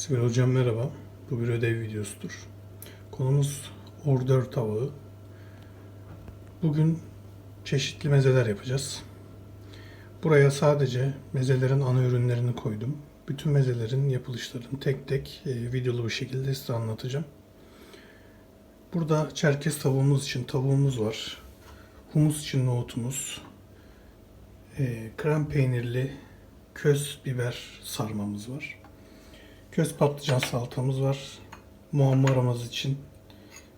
Sibel Hocam merhaba. Bu bir ödev videosudur. Konumuz ordör tabağı. Bugün çeşitli mezeler yapacağız. Buraya sadece mezelerin ana ürünlerini koydum. Bütün mezelerin yapılışlarını tek tek e, videolu bir şekilde size anlatacağım. Burada çerkez tavuğumuz için tavuğumuz var. Humus için nohutumuz. E, krem peynirli köz biber sarmamız var. Köz patlıcan salatamız var. Muammaramız için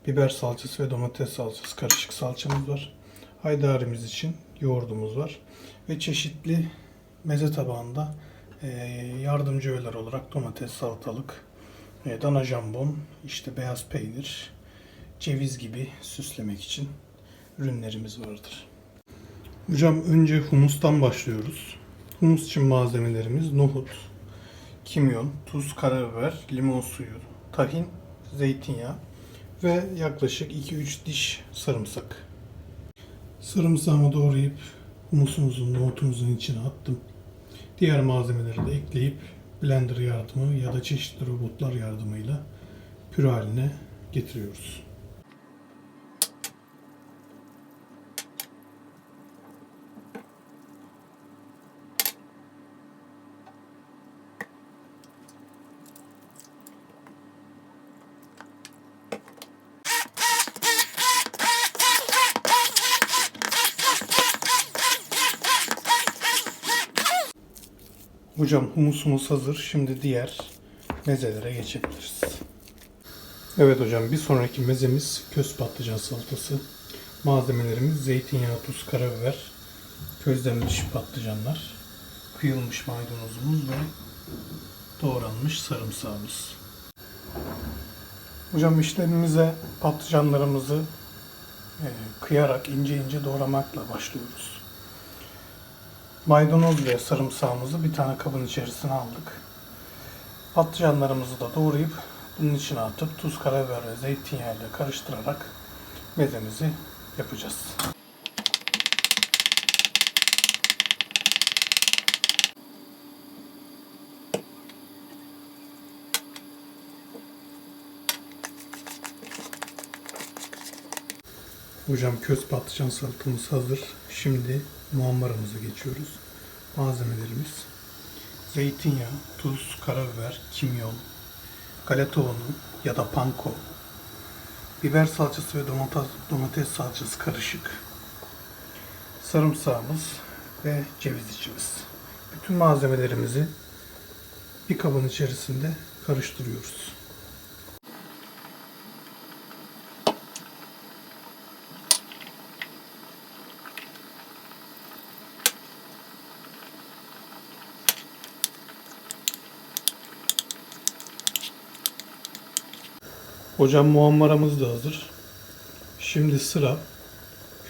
biber salçası ve domates salçası karışık salçamız var. Haydarimiz için yoğurdumuz var. Ve çeşitli meze tabağında e, yardımcı öğeler olarak domates, salatalık, e, dana jambon, işte beyaz peynir, ceviz gibi süslemek için ürünlerimiz vardır. Hocam önce humustan başlıyoruz. Humus için malzemelerimiz nohut, kimyon, tuz, karabiber, limon suyu, tahin, zeytinyağı ve yaklaşık 2-3 diş sarımsak. Sarımsağımı doğrayıp humusumuzun, nohutumuzun içine attım. Diğer malzemeleri de ekleyip blender yardımı ya da çeşitli robotlar yardımıyla püre haline getiriyoruz. Hocam humusumuz hazır. Şimdi diğer mezelere geçebiliriz. Evet hocam bir sonraki mezemiz köz patlıcan salatası. Malzemelerimiz zeytinyağı, tuz, karabiber, közlenmiş patlıcanlar, kıyılmış maydanozumuz ve doğranmış sarımsağımız. Hocam işlemimize patlıcanlarımızı e, kıyarak ince ince doğramakla başlıyoruz. Maydanoz ve sarımsağımızı bir tane kabın içerisine aldık. Patlıcanlarımızı da doğrayıp bunun içine atıp tuz, karabiber ve zeytinyağı ile karıştırarak mezemizi yapacağız. Hocam köz patlıcan salatamız hazır. Şimdi muammaramıza geçiyoruz. Malzemelerimiz zeytinyağı, tuz, karabiber, kimyon, galeta unu ya da panko, biber salçası ve domates, domates salçası karışık, sarımsağımız ve ceviz içimiz. Bütün malzemelerimizi bir kabın içerisinde karıştırıyoruz. Hocam muammaramız da hazır. Şimdi sıra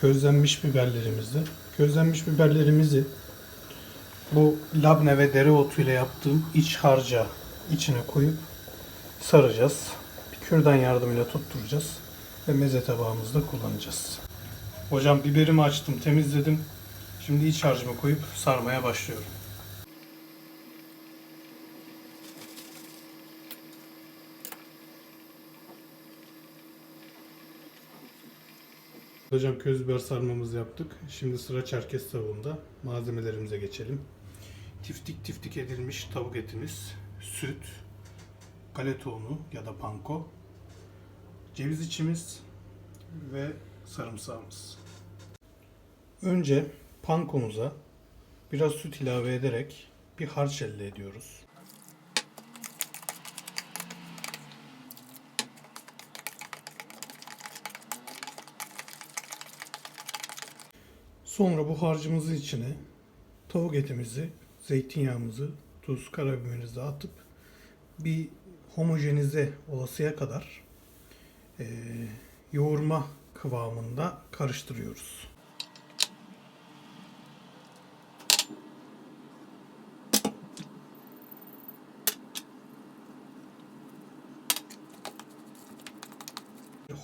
közlenmiş biberlerimizde. Közlenmiş biberlerimizi bu labne ve dereotu ile yaptığım iç harca içine koyup saracağız. Bir kürdan yardımıyla tutturacağız ve meze tabağımızda kullanacağız. Hocam biberimi açtım, temizledim. Şimdi iç harcımı koyup sarmaya başlıyorum. Hocam köz biber sarmamızı yaptık. Şimdi sıra çerkez tavuğunda. Malzemelerimize geçelim. Tiftik tiftik edilmiş tavuk etimiz, süt, galeta unu ya da panko, ceviz içimiz ve sarımsağımız. Önce pankomuza biraz süt ilave ederek bir harç elde ediyoruz. Sonra bu harcımızın içine tavuk etimizi, zeytinyağımızı, tuz, karabiberimizi atıp bir homojenize olasıya kadar eee, yoğurma kıvamında karıştırıyoruz.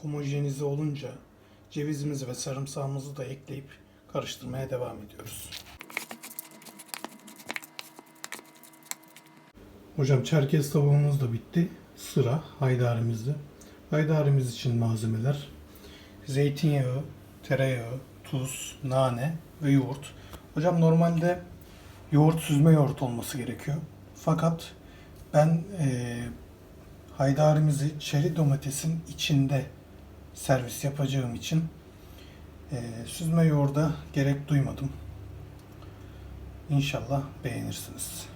Homojenize olunca cevizimizi ve sarımsağımızı da ekleyip karıştırmaya devam ediyoruz. Hocam çerkez tavuğumuz da bitti. Sıra haydarimizde. Haydarimiz için malzemeler. Zeytinyağı, tereyağı, tuz, nane ve yoğurt. Hocam normalde yoğurt süzme yoğurt olması gerekiyor. Fakat ben eee haydarimizi çeri domatesin içinde servis yapacağım için eee, süzme yoğurda gerek duymadım. İnşallah beğenirsiniz.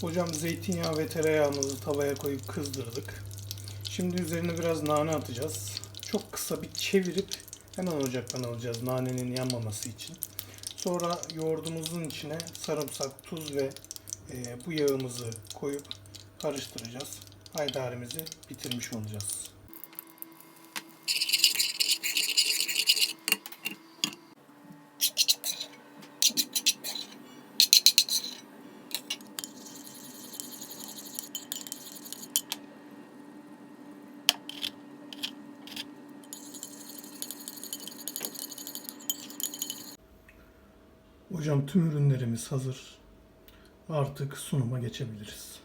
Hocam zeytinyağı ve tereyağımızı tavaya koyup kızdırdık. Şimdi üzerine biraz nane atacağız. Çok kısa bir çevirip hemen ocaktan alacağız nanenin yanmaması için. Sonra yoğurdumuzun içine sarımsak, tuz ve e, bu yağımızı koyup karıştıracağız. Haydarimizi bitirmiş olacağız. Hocam tüm ürünlerimiz hazır. Artık sunuma geçebiliriz.